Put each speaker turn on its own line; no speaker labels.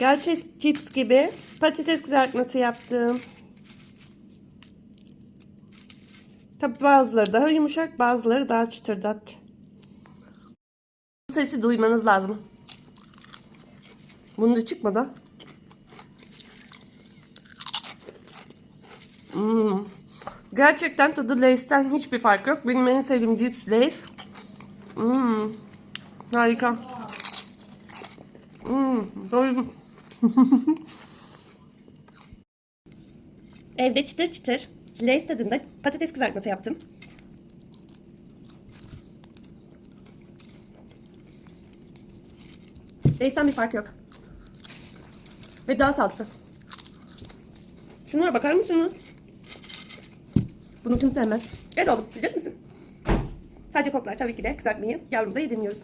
Gerçek cips gibi patates kızartması yaptım. Tabi bazıları daha yumuşak, bazıları daha çıtırdat. Bu sesi duymanız lazım. Bunu da çıkmadı. Hmm. Gerçekten tadı Lay's'ten hiçbir fark yok. Benim en sevdiğim cips Lay's. Hmm. Harika. Hmm. Doydum. Evde çıtır çıtır Lay's tadında patates kızartması yaptım. Lay's'ten bir fark yok. Ve daha sağlıklı. Şunlara bakar mısınız? Bunu kim sevmez? Gel oğlum, yiyecek misin? Sadece koklar tabii ki de kızartmayı yavrumuza yedirmiyoruz.